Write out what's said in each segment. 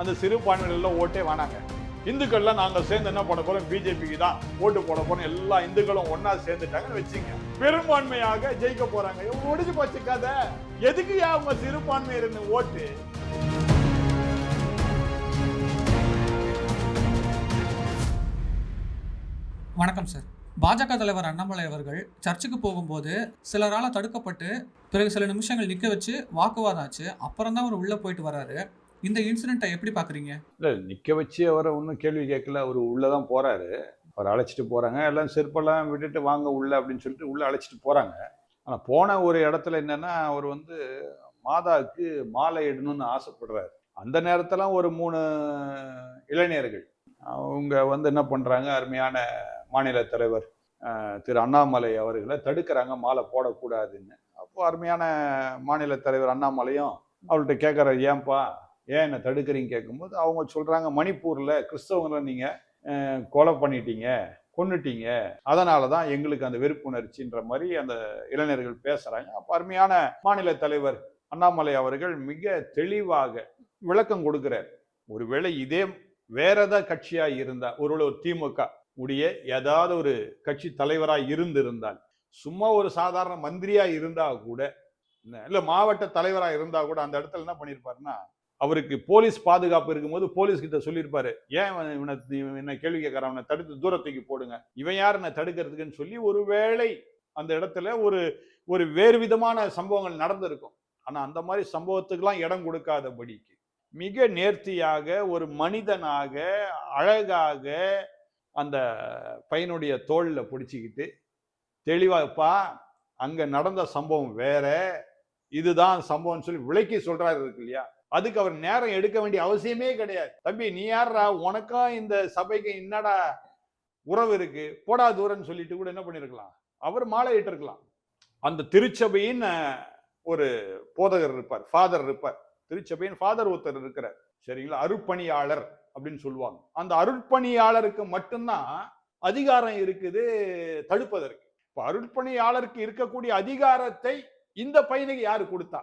அந்த சிறுபான்மையில ஓட்டே வேணாங்க. இந்துக்கள்லாம் நாங்கள் சேர்ந்து என்ன பண்ண போறோம்? பிஜேபிக்கு தான் ஓட்டு போட போறோம். எல்லா இந்துக்களும் ஒன்னா சேர்ந்துட்டாங்கன்னு வச்சுங்க. பெரும்பான்மையாக ஜெயிக்க போறாங்க. இவங்க முடிஞ்சு போச்சு கதை. எதுக்கு அவங்க சிறுபான்மையினர் ஓட்டு? வணக்கம் சார். பாஜக தலைவர் அண்ணாமலை அவர்கள் சர்ச்சுக்கு போகும்போது சிலரால் தடுக்கப்பட்டு பிறகு சில நிமிஷங்கள் நிற்க வச்சு வாக்குவாதம் ஆச்சு. அப்புறம் தான் அவர் உள்ளே போயிட்டு வராரு இந்த இன்சிடென்ட்டை எப்படி பார்க்குறீங்க இல்லை நிற்க வச்சு அவரை ஒன்றும் கேள்வி கேட்கல. அவர் உள்ளே தான் போகிறாரு அவர் அழைச்சிட்டு போகிறாங்க எல்லாம் செருப்பெல்லாம் விட்டுட்டு வாங்க உள்ள அப்படின்னு சொல்லிட்டு உள்ளே அழைச்சிட்டு போகிறாங்க ஆனால் போன ஒரு இடத்துல என்னன்னா அவர் வந்து மாதாவுக்கு மாலை இடணும்னு ஆசைப்படுறாரு. அந்த நேரத்துல ஒரு மூணு இளைஞர்கள். அவங்க வந்து என்ன பண்ணுறாங்க அருமையான மாநில தலைவர் திரு அண்ணாமலை அவர்களை தடுக்கிறாங்க. மாலை போடக்கூடாதுன்னு. அப்போ அருமையான மாநில தலைவர் அண்ணாமலையும் அவர்கிட்ட கேட்குற ஏன்பா ஏன் என்னை தடுக்கிறீங்க கேட்கும்போது அவங்க சொல்கிறாங்க மணிப்பூரில் கிறிஸ்தவங்களை நீங்கள் கொலை பண்ணிட்டீங்க கொண்டுட்டீங்க அதனால தான் எங்களுக்கு அந்த வெறுப்புணர்ச்சின்ற மாதிரி அந்த இளைஞர்கள் பேசுகிறாங்க அப்போ அருமையான மாநில தலைவர் அண்ணாமலை அவர்கள் மிக தெளிவாக விளக்கம் கொடுக்கிறார். ஒருவேளை இதே வேற ஏதாவது கட்சியாக இருந்தால் ஒருவேளை ஒரு திமுக உடைய ஏதாவது ஒரு கட்சி தலைவராக இருந்திருந்தால் சும்மா ஒரு சாதாரண மந்திரியாக இருந்தால் கூட இல்லை மாவட்ட தலைவராக இருந்தால் கூட அந்த இடத்துல என்ன பண்ணியிருப்பாருன்னா அவருக்கு போலீஸ் பாதுகாப்பு இருக்கும்போது போலீஸ் கிட்ட சொல்லியிருப்பாரு ஏன் இவனை என்ன கேள்வி கேட்கறான் அவனை தடுத்து தூரத்துக்கு போடுங்க. இவன் யார் என்ன தடுக்கிறதுக்குன்னு சொல்லி ஒருவேளை அந்த இடத்துல ஒரு ஒரு வேறு விதமான சம்பவங்கள் நடந்திருக்கும். ஆனால் அந்த மாதிரி சம்பவத்துக்கெல்லாம் இடம் கொடுக்காதபடிக்கு மிக நேர்த்தியாக ஒரு மனிதனாக அழகாக அந்த பையனுடைய தோளில் பிடிச்சிக்கிட்டு தெளிவாப்பா அங்கே நடந்த சம்பவம் வேற. இதுதான் சம்பவம்னு சொல்லி விளக்கி சொல்கிறாரு இருக்கு இல்லையா? அதுக்கு அவர் நேரம் எடுக்க வேண்டிய அவசியமே கிடையாது. தம்பி நீ யாரா உனக்கும் இந்த சபைக்கு என்னடா உறவு இருக்கு? போடா தூரன்னு சொல்லிட்டு கூட என்ன பண்ணிருக்கலாம்? அவர் மாலை இட்டிருக்கலாம் அந்த திருச்சபையின் ஒரு போதகர் இருப்பார் ஃபாதர் இருப்பார். திருச்சபையின் ஃபாதர் ஒருத்தர் இருக்கிறார். சரிங்களா? அருட்பணியாளர் அப்படின்னு சொல்லுவாங்க. அந்த அருட்பணியாளருக்கு மட்டும்தான் அதிகாரம் இருக்குது தடுப்பதற்கு. இப்போ அருட்பணியாளருக்கு இருக்கக்கூடிய அதிகாரத்தை இந்த பையனுக்கு யாரு கொடுத்தா?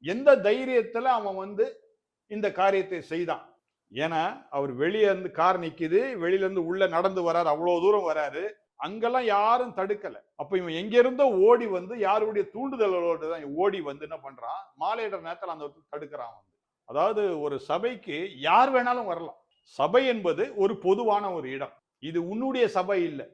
எந்த தைரியத்துல அவன் வந்து இந்த காரியத்தை செய்தான்? ஏன்னா அவர் வெளியே இருந்து கார் நிக்குது வெளியில இருந்து உள்ள நடந்து வராரு அவ்வளவு தூரம் வராரு. அங்கெல்லாம் யாரும் தடுக்கல. அப்ப இவன் எங்க இருந்தோ ஓடி வந்து யாருடைய தூண்டுதலோடு தான் ஓடி வந்து என்ன பண்றான்? மாலையிட நேரத்தில் அந்த தடுக்கிறான் வந்து. அதாவது ஒரு சபைக்கு யார் வேணாலும் வரலாம். சபை என்பது ஒரு பொதுவான ஒரு இடம். இது உன்னுடைய சபை இல்லை.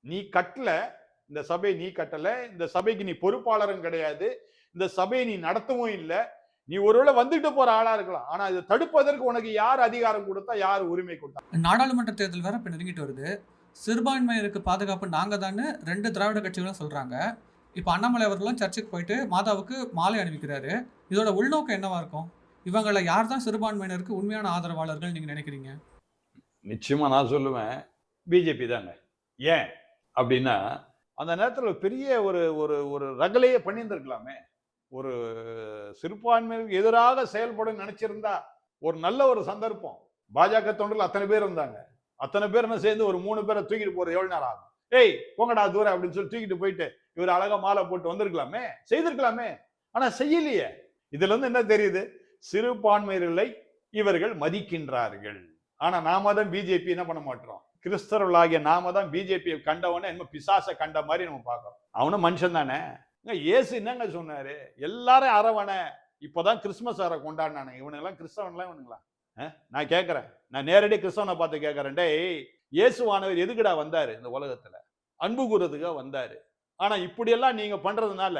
நீ கட்டல. இந்த சபை நீ கட்டல. இந்த சபைக்கு நீ பொறுப்பாளரும் கிடையாது. இந்த சபையை நீ நடத்தவும் இல்லை. நீ ஒருவேளை வந்துட்டு போற ஆளா இருக்கலாம். ஆனா இதை தடுப்பதற்கு உனக்கு யார் அதிகாரம் கொடுத்தா யார் உரிமை கொடுத்தா? நாடாளுமன்ற தேர்தல் வேற இப்போ நெருங்கிட்டு வருது. சிறுபான்மையினருக்கு பாதுகாப்பு நாங்கள் தான்னு ரெண்டு திராவிட கட்சிகளும் சொல்கிறாங்க இப்போ அண்ணாமலை அவர்களும் சர்ச்சுக்கு போயிட்டு மாதாவுக்கு மாலை அணிவிக்கிறாரு. இதோட உள்நோக்கம் என்னவா இருக்கும்? இவங்களை யார் தான் சிறுபான்மையினருக்கு உண்மையான ஆதரவாளர்கள் நீங்கள் நினைக்கிறீங்க? நிச்சயமா நான் சொல்லுவேன். பிஜேபி தாங்க. ஏன்? அப்படின்னா அந்த நேரத்தில் பெரிய ஒரு ஒரு ஒரு ரகலையே பண்ணியிருந்திருக்கலாமே. ஒரு சிறுபான்மையினருக்கு எதிராக செயல்பட நினைச்சிருந்தா ஒரு நல்ல ஒரு சந்தர்ப்பம். பாஜக தொண்டர்கள் அத்தனை பேர் இருந்தாங்க. அத்தனை பேர் என்ன சேர்ந்து ஒரு மூணு பேரை தூக்கிட்டு போற எவ்வளவு நேரம் ஆகும்? ஏய் போங்கடா தூரம் அப்படின்னு சொல்லி தூக்கிட்டு போயிட்டு இவர் அழகா மாலை போட்டு வந்திருக்கலாமே? செய்திருக்கலாமே? ஆனா செய்யலையே. இதுல இருந்து என்ன தெரியுது? சிறுபான்மையர்களை இவர்கள் மதிக்கின்றார்கள். ஆனா நாம தான் பிஜேபி என்ன பண்ண மாட்டோம்? கிறிஸ்தவர்களாகிய நாம தான் பிஜேபியை கண்டவன என்ன பிசாசை கண்ட மாதிரி நம்ம பார்க்கறோம். அவனும் மனுஷன் தானே? ஏசு இயேசு என்னங்க சொன்னாரு? எல்லாரும் அரவணை. இப்போதான் கிறிஸ்மஸ் அற கொண்டாடினானே. இவனுங்கெல்லாம் கிறிஸ்தவன்லாம் இவனுங்களா? நான் கேட்குறேன். நான் நேரடி கிறிஸ்தவனை பார்த்து கேட்குறேன். டேய் இயேசுவானவர் எதுக்குடா வந்தார் இந்த உலகத்தில்? அன்பு கூறதுக்காக வந்தார். ஆனால் இப்படியெல்லாம் நீங்கள் பண்ணுறதுனால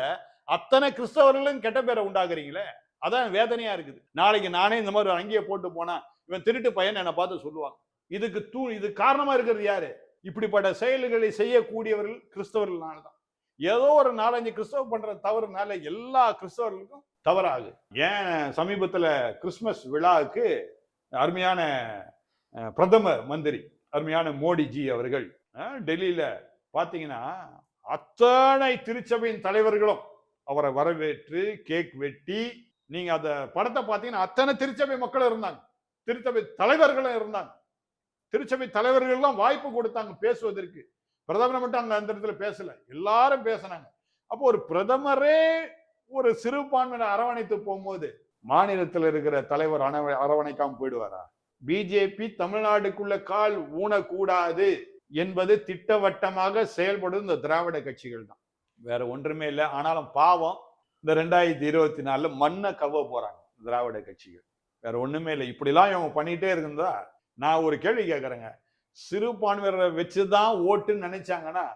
அத்தனை கிறிஸ்தவர்களும் கெட்ட பேரை உண்டாக்குறீங்களே? அதான் வேதனையாக இருக்குது. நாளைக்கு நானே இந்த மாதிரி அங்கேயே போட்டு போனால் இவன் திருட்டு பையன் என்னை பார்த்து சொல்லுவாங்க இதுக்கு தூ இது காரணமாக இருக்கிறது யாரு? இப்படிப்பட்ட செயல்களை செய்யக்கூடியவர்கள் கிறிஸ்தவர்களால தான் ஏதோ ஒரு நாலஞ்சு கிறிஸ்தவ பண்ற தவறுனால எல்லா கிறிஸ்தவர்களுக்கும் தவறாகு ஏன் சமீபத்தில் கிறிஸ்மஸ் விழாவுக்கு அருமையான பிரதம பிரதமர் மந்திரி அருமையான மோடிஜி அவர்கள் டெல்லியில பாத்தீங்கன்னா அத்தனை திருச்சபையின் தலைவர்களும் அவரை வரவேற்று கேக் வெட்டி நீங்க அந்த படத்தை பார்த்தீங்கன்னா அத்தனை திருச்சபை மக்களும் இருந்தாங்க. திருச்சபை தலைவர்களும் இருந்தாங்க. திருச்சபை தலைவர்கள்லாம் வாய்ப்பு கொடுத்தாங்க பேசுவதற்கு. பிரதமர் மட்டும் அந்த இடத்துல பேசல. எல்லாரும் பேசினாங்க. அப்போ ஒரு பிரதமரே ஒரு சிறுபான்மையினர் அரவணைத்து போகும்போது மாநிலத்தில் இருக்கிற தலைவர் அணவ அரவணைக்காம போயிடுவாரா? பிஜேபி தமிழ்நாடுக்குள்ள கால் ஊனக்கூடாது என்பது திட்டவட்டமாக செயல்படும் இந்த திராவிட கட்சிகள் தான். வேற ஒன்றுமே இல்லை. ஆனாலும் பாவம் இந்த ரெண்டாயிரத்தி இருபத்தி நாலுல மண்ணை கவ்வ போறாங்க திராவிட கட்சிகள். வேற ஒண்ணுமே இல்லை. இப்படிலாம் இவங்க பண்ணிட்டே இருந்தா நான் ஒரு கேள்வி கேட்கறேங்க சிறுபான்மையரை வச்சுதான் ஓட்டுன்னு நினைச்சாங்கன்னா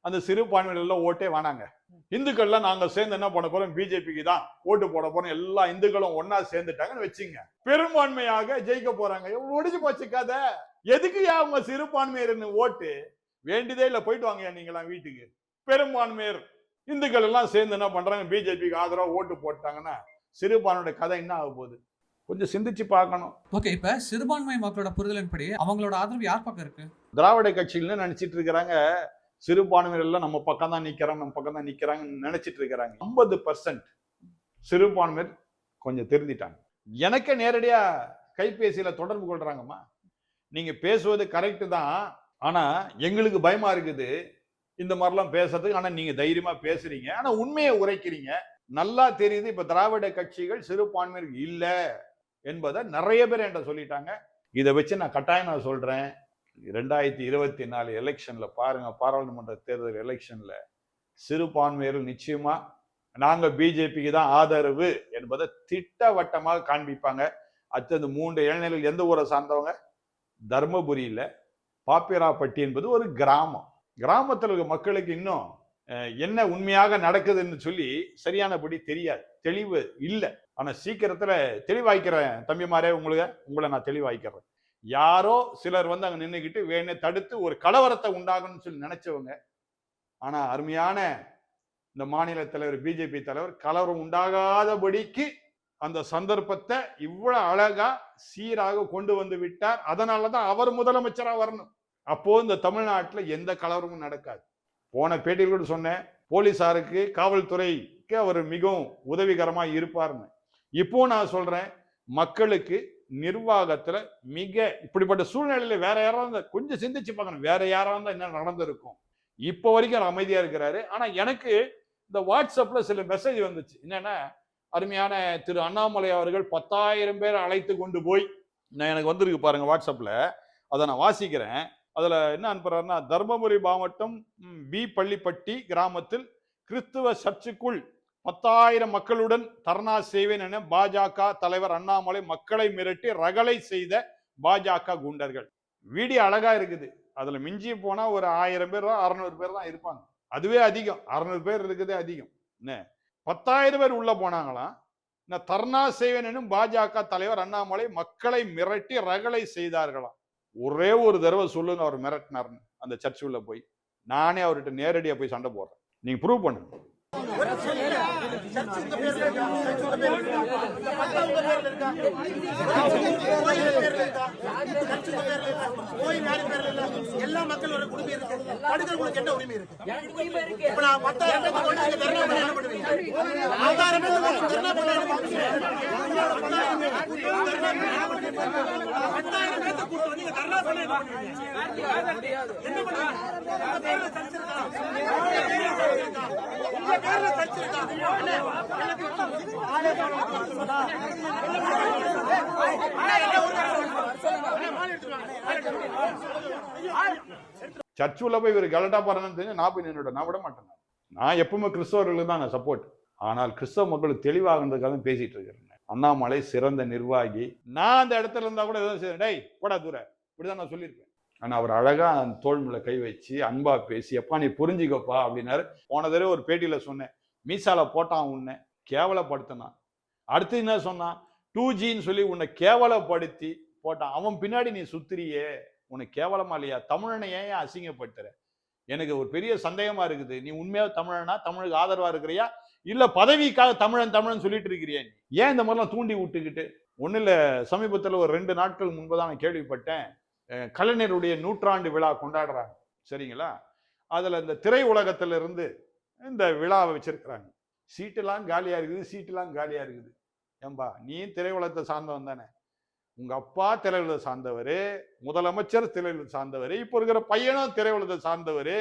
அந்த சிறுபான்மையில ஓட்டே வேணாங்க. இந்துக்கள்லாம் நாங்க சேர்ந்து என்ன பண்ண போறோம்? பிஜேபிக்கு தான் ஓட்டு போட போறோம். எல்லா இந்துக்களும் ஒன்னா சேர்ந்துட்டாங்கன்னு வச்சுங்க. பெரும்பான்மையாக ஜெயிக்க போறாங்க. ஒடிஞ்சு போச்சு கதை. எதுக்கு அவங்க சிறுபான்மையர்னு ஓட்டு? வேண்டியதே இல்ல போயிட்டு வாங்க நீங்களாம் வீட்டுக்கு. பெரும்பான்மையர் இந்துக்கள் எல்லாம் சேர்ந்து என்ன பண்றாங்க? பிஜேபிக்கு ஆதரவா ஓட்டு போட்டாங்கன்னா சிறுபான்மையோட கதை என்ன ஆக போகுது? கொஞ்சம் சிந்திச்சு பார்க்கணும். ஓகே இப்போ சிறுபான்மை மக்களோட புரிதலின்படி அவங்களோட ஆதரவு யார் பக்கம் இருக்கு? திராவிட கட்சிகள்னு நினைச்சிட்டு இருக்கிறாங்க. சிறுபான்மையினர் எல்லாம் நம்ம பக்கம் தான் நிக்கிறாங்க நம்ம பக்கம் தான் நிக்கிறாங்கன்னு நினைச்சிட்டு இருக்கிறாங்க. ஐம்பது பர்சன்ட் சிறுபான்மையர் கொஞ்சம் திருந்திட்டாங்க. எனக்கு நேரடியா கைபேசியில தொடர்பு கொள்றாங்கம்மா. நீங்க பேசுவது கரெக்ட் தான். ஆனா எங்களுக்கு பயமா இருக்குது. இந்த மாதிரிலாம் பேசுறதுக்கு ஆனா நீங்க தைரியமா பேசுறீங்க. ஆனா உண்மையை உரைக்கிறீங்க. நல்லா தெரியுது இப்ப திராவிட கட்சிகள் சிறுபான்மையர் இல்ல. என்பதை நிறைய பேர் என்கிட்ட சொல்லிட்டாங்க. இதை வச்சு நான் கட்டாயம் நான் சொல்கிறேன் ரெண்டாயிரத்தி இருபத்தி நாலு எலெக்ஷனில் பாருங்கள் பாராளுமன்ற தேர்தல் எலெக்ஷனில் சிறுபான்மையர்கள் நிச்சயமாக நாங்கள் பிஜேபிக்கு தான் ஆதரவு என்பதை திட்டவட்டமாக காண்பிப்பாங்க. அடுத்தது மூன்று இளைஞர்கள் எந்த ஊரை சார்ந்தவங்க? தர்மபுரியில் பாப்பிராப்பட்டி என்பது ஒரு கிராமம். கிராமத்தில் இருக்க மக்களுக்கு இன்னும் என்ன உண்மையாக நடக்குதுன்னு சொல்லி சரியானபடி தெரியாது. தெளிவு இல்லை. ஆனால் சீக்கிரத்தில் தெளிவாய்க்கிறேன் தம்பிமாரே உங்களுக்கு உங்களை நான் தெளிவாய்க்கிறேன். யாரோ சிலர் வந்து அங்கே நின்றுக்கிட்டு வேணே தடுத்து ஒரு கலவரத்தை உண்டாகணும்னு சொல்லி நினைச்சவங்க. ஆனால் அருமையான இந்த மாநில தலைவர் பிஜேபி தலைவர் கலவரம் உண்டாகாதபடிக்கு அந்த சந்தர்ப்பத்தை இவ்வளவு அழகா சீராக கொண்டு வந்து விட்டார். அதனாலதான் அவர் முதலமைச்சராக வரணும். அப்போ இந்த தமிழ்நாட்டில் எந்த கலவரமும் நடக்காது. போன பேட்டியில் கூட சொன்னேன் போலீசாருக்கு காவல்துறைக்கு அவர் மிகவும் உதவிகரமாக இருப்பார்னு. இப்போ நான் சொல்றேன் மக்களுக்கு நிர்வாகத்துல மிக இப்படிப்பட்ட சூழ்நிலையில வேற யாராவது இருந்தா கொஞ்சம் சிந்திச்சு பார்க்கணும். வேற யாராவது இருந்தா என்ன நடந்திருக்கும்? இப்போ வரைக்கும் அவர் அமைதியா இருக்கிறாரு. ஆனா எனக்கு இந்த வாட்ஸ்அப்ல சில மெசேஜ் வந்துச்சு. என்னன்னா அருமையான திரு அண்ணாமலை அவர்கள் பத்தாயிரம் பேர் அழைத்து கொண்டு போய் நான் எனக்கு வந்திருக்கு பாருங்க வாட்ஸ்அப்ல. அதை நான் வாசிக்கிறேன். அதில் என்ன அனுப்புறாருன்னா தர்மபுரி மாவட்டம் பி பள்ளிப்பட்டி கிராமத்தில் கிறிஸ்துவ சர்ச்சுக்குள் பத்தாயிரம் மக்களுடன் தர்ணா செய்வேன் என பாஜக தலைவர் அண்ணாமலை மக்களை மிரட்டி ரகளை செய்த பாஜக குண்டர்கள். வீடியோ அழகா இருக்குது. அதுல மிஞ்சி போனா ஒரு ஆயிரம் பேர் அறுநூறு பேர் தான் இருப்பாங்க. அதுவே அதிகம். அறுநூறு பேர் இருக்குதே அதிகம். என்ன? பத்தாயிரம் பேர் உள்ள போனாங்களாம் நான் தர்ணா செய்வேன் எனும் பாஜக தலைவர் அண்ணாமலை மக்களை மிரட்டி ரகளை செய்தார்களாம் ஒரே ஒரு தடவை சொல்லுங்க அவர் மிரட்டினார்னு. அந்த சர்ச் உள்ள போய். நானே அவர்கிட்ட நேரடியாக போய் சண்டை போடுறேன். நீங்க ப்ரூவ் பண்ணுங்க. கோயில் எல்லா மக்களோட உரிமை இருக்கு. தடுக்கிறவங்களுக்கு என்ன உரிமை இருக்கு? இப்ப நான் பத்தாயிரம் பத்தாயிரம் வந்து தர்ணா பண்ண என்ன பத்தாயிரம் உள்ள போய் இவர் கலட்டா போறான்னு தெரிஞ்சு நான் போய் நின்னுட நான் விட மாட்டேன் நான். எப்பவுமே கிறிஸ்தவர்களுக்கு தான் நான் சப்போர்ட் ஆனால் கிறிஸ்தவ மக்களுக்கு தெளிவாகிறதுக்காக தான் பேசிட்டு இருக்கிறேன். அண்ணாமலை சிறந்த நிர்வாகி. நான் அந்த இடத்துல இருந்தா கூட ஏதோ டேய் போடா தூர. இப்படிதான் நான் சொல்லியிருப்பேன். ஆனால் அவர் அழகாக அந்த தோள் மேல கை வச்சு அன்பாக பேசி எப்பா நீ புரிஞ்சுக்கப்பா அப்படின்னாரு. போன தடவை ஒரு பேட்டியில் சொன்னேன் மீசால போட்டான் உன்னை கேவலப்படுத்தினான். அடுத்து என்ன சொன்னான்? டூ ஜின்னு சொல்லி உன்னை கேவலப்படுத்தி போட்டான். அவன் பின்னாடி நீ சுத்துறியே உனக்கு கேவலமா இல்லையா? தமிழனை ஏன் அசிங்கப்படுத்துற? எனக்கு ஒரு பெரிய சந்தேகமா இருக்குது. நீ உண்மையாக தமிழனா? தமிழுக்கு ஆதரவா இருக்கிறியா? இல்ல பதவிக்காக தமிழன் தமிழன் சொல்லிட்டு இருக்கிறியா ஏன் இந்த மாதிரிலாம் தூண்டி விட்டுக்கிட்டு? ஒன்றும் இல்லை சமீபத்தில் ஒரு ரெண்டு நாட்கள் முன்புதான் நான் கேள்விப்பட்டேன். கலைஞருடைய நூற்றாண்டு விழா கொண்டாடுறாங்க. சரிங்களா? அதில் இந்த திரை உலகத்திலிருந்து இந்த விழாவை வச்சிருக்கிறாங்க. சீட்டெல்லாம் காலியாக இருக்குது சீட்டெல்லாம் காலியாக இருக்குது. ஏம்பா நீ திரையுலகத்தை சார்ந்தவன் தானே. உங்கள் அப்பா திரையுலகத்தை சார்ந்தவர் முதலமைச்சர் திரையுலகத்தை சார்ந்தவர் இப்போ இருக்கிற பையனும் திரையுலகத்தை சார்ந்தவர்.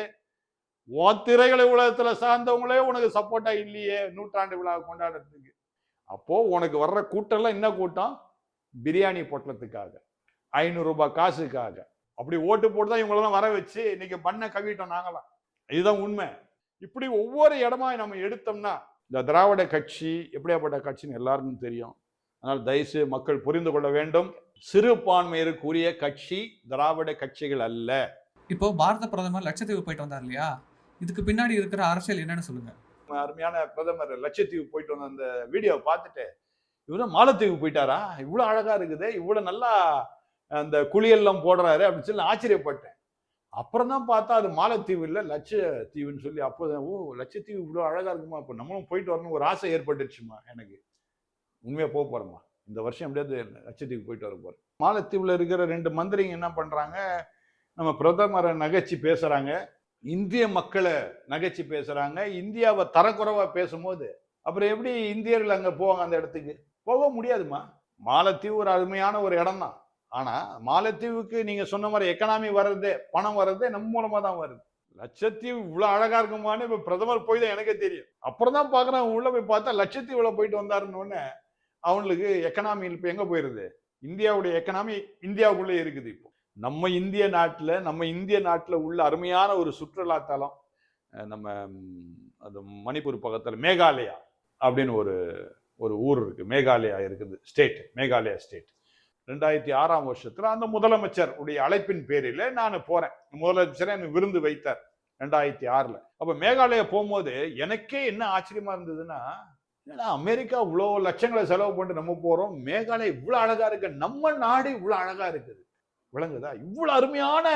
உன் திரைகளை உலகத்தில் சார்ந்தவங்களே உனக்கு சப்போர்ட்டாக இல்லையே நூற்றாண்டு விழா கொண்டாடுறதுக்கு. அப்போது உனக்கு வர்ற கூட்டம்லாம் என்ன கூட்டம்? பிரியாணி பொட்டலத்துக்காக. ஐநூறு ரூபாய் காசுக்காக. அப்படி ஓட்டு போட்டு தான் இவங்களெல்லாம் வர வச்சு இன்னைக்கு பண்ண கவிட்டோம் நாங்களாம் இதுதான் உண்மை. இப்படி ஒவ்வொரு இடமா நம்ம எடுத்தோம்னா இந்த திராவிட கட்சி எப்படியாப்பட்ட கட்சின்னு எல்லாருக்கும் தெரியும். அதனால் தயவுசெய்து மக்கள் புரிந்து கொள்ள வேண்டும். சிறுபான்மையருக்குரிய கட்சி திராவிட கட்சிகள் அல்ல. இப்போ பாரத பிரதமர் லட்சத்தீவு போயிட்டு வந்தார் இல்லையா? இதுக்கு பின்னாடி இருக்கிற அரசியல் என்னன்னு சொல்லுங்க. அருமையான பிரதமர் லட்சத்தீவு போயிட்டு வந்த அந்த வீடியோவை பார்த்துட்டு இவரும் மாலத்தீவு போயிட்டாரா? இவ்வளோ அழகா இருக்குது. இவ்வளோ நல்லா அந்த குளியெல்லாம் போடுறாரு அப்படின்னு சொல்லி ஆச்சரியப்பட்டேன். அப்புறம் தான் பார்த்தா அது மாலத்தீவு இல்லை லட்சத்தீவுன்னு சொல்லி அப்போ ஓ லட்சத்தீவு இவ்வளோ அழகாக இருக்குமா? இப்போ நம்மளும் போயிட்டு வரணும் ஒரு ஆசை ஏற்பட்டுச்சுமா எனக்கு? உண்மையாக போக போகிறோமா இந்த வருஷம் எப்படியாவது லட்சத்தீவு போயிட்டு வர போகிறேன் மாலத்தீவில் இருக்கிற ரெண்டு மந்திரிங்க என்ன பண்ணுறாங்க நம்ம பிரதமரை நகைச்சு பேசுகிறாங்க இந்திய மக்களை நகைச்சு பேசுகிறாங்க இந்தியாவை தரக்குறைவாக பேசும்போது அப்புறம் எப்படி இந்தியர்கள் அங்கே போவாங்க அந்த இடத்துக்கு? போக முடியாதுமா? மாலத்தீவு ஒரு அருமையான ஒரு இடம் தான் ஆனா மாலத்தீவுக்கு நீங்க சொன்ன மாதிரி எக்கனாமி வர்றதே பணம் வர்றதே நம்ம மூலமா தான் வருது. லட்சத்தீவு இவ்வளவு அழகா இருக்குமான்னு இப்ப பிரதமர் போய் தான் எனக்கே தெரியும். அப்புறம் தான் பாக்குறேன் உள்ள போய் பார்த்தா லட்சத்தீவுல போயிட்டு வந்தாருன்னு அவங்களுக்கு எக்கனாமி இப்ப எங்க போயிருது? இந்தியாவுடைய எக்கனாமி இந்தியாவுக்குள்ளே இருக்குது இப்போ. நம்ம இந்திய நாட்டில் நம்ம இந்திய நாட்டில் உள்ள அருமையான ஒரு சுற்றுலா தலம் நம்ம அது மணிப்பூர் பக்கத்தில் மேகாலயா அப்படின்னு ஒரு ஒரு ஊர் இருக்குது மேகாலயா இருக்குது ஸ்டேட் மேகாலயா ஸ்டேட் ரெண்டாயிரத்தி ஆறாம் வருஷத்துல அந்த முதலமைச்சர் உடைய அழைப்பின் பேரில் நான் போறேன். முதலமைச்சர் எனக்கு விருந்து வைத்தார் ரெண்டாயிரத்தி ஆறுல. அப்ப மேகாலயா போகும்போது எனக்கே என்ன ஆச்சரியமா இருந்ததுன்னா என்னடா அமெரிக்கா இவ்வளோ லட்சங்களை செலவு பண்ணிட்டு நம்ம போறோம் மேகாலயா இவ்வளவு அழகா இருக்கு நம்ம நாடு இவ்வளவு அழகா இருக்குது. விளங்குதா? இவ்வளவு அருமையான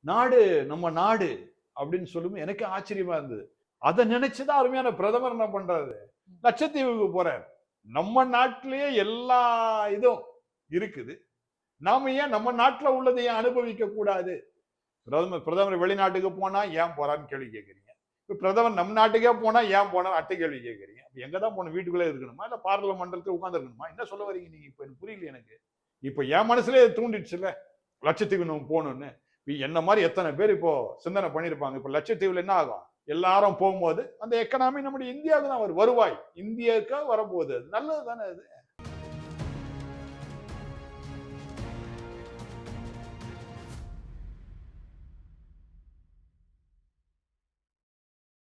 நாடு நம்ம நாடு அப்படின்னு சொல்லும்போது எனக்கு ஆச்சரியமா இருந்தது. அதை நினைச்சுதான் அருமையான பிரதமர் என்ன பண்றாரு? லட்சத்தீவுக்கு போறார். நம்ம நாட்டிலேயே எல்லா இதுவும் இருக்குது. நாம ஏன் நம்ம நாட்டில் உள்ளதை ஏன் அனுபவிக்க கூடாது? பிரதமர் பிரதமர் வெளிநாட்டுக்கு போனா ஏன் போறான்னு கேள்வி கேட்குறீங்க? இப்போ பிரதமர் நம்ம நாட்டுக்கே போனா ஏன் போனா அட்டை கேள்வி கேட்குறீங்க. அப்போ எங்கே தான் போகணும்? வீட்டுக்குள்ளே இருக்கணுமா? இல்லை பார்லமெண்டத்தில் உட்காந்துருக்கணுமா என்ன சொல்ல வரீங்க நீங்கள் இப்போ? எனக்கு புரியல எனக்கு. இப்போ என் மனசுல தூண்டிடுச்சுல்ல? லட்சத்தீவு நம்ம போகணும்னு. இப்ப என்ன மாதிரி எத்தனை பேர் இப்போ சிந்தனை பண்ணியிருப்பாங்க? இப்போ லட்சத்தீவில் என்ன ஆகும்? எல்லாரும் போகும்போது அந்த எக்கனாமி நம்முடைய இந்தியாவுக்கு தான் வரும். வருவாய். இந்தியாவுக்காக வரப்போகுது. அது நல்லது தானே அது?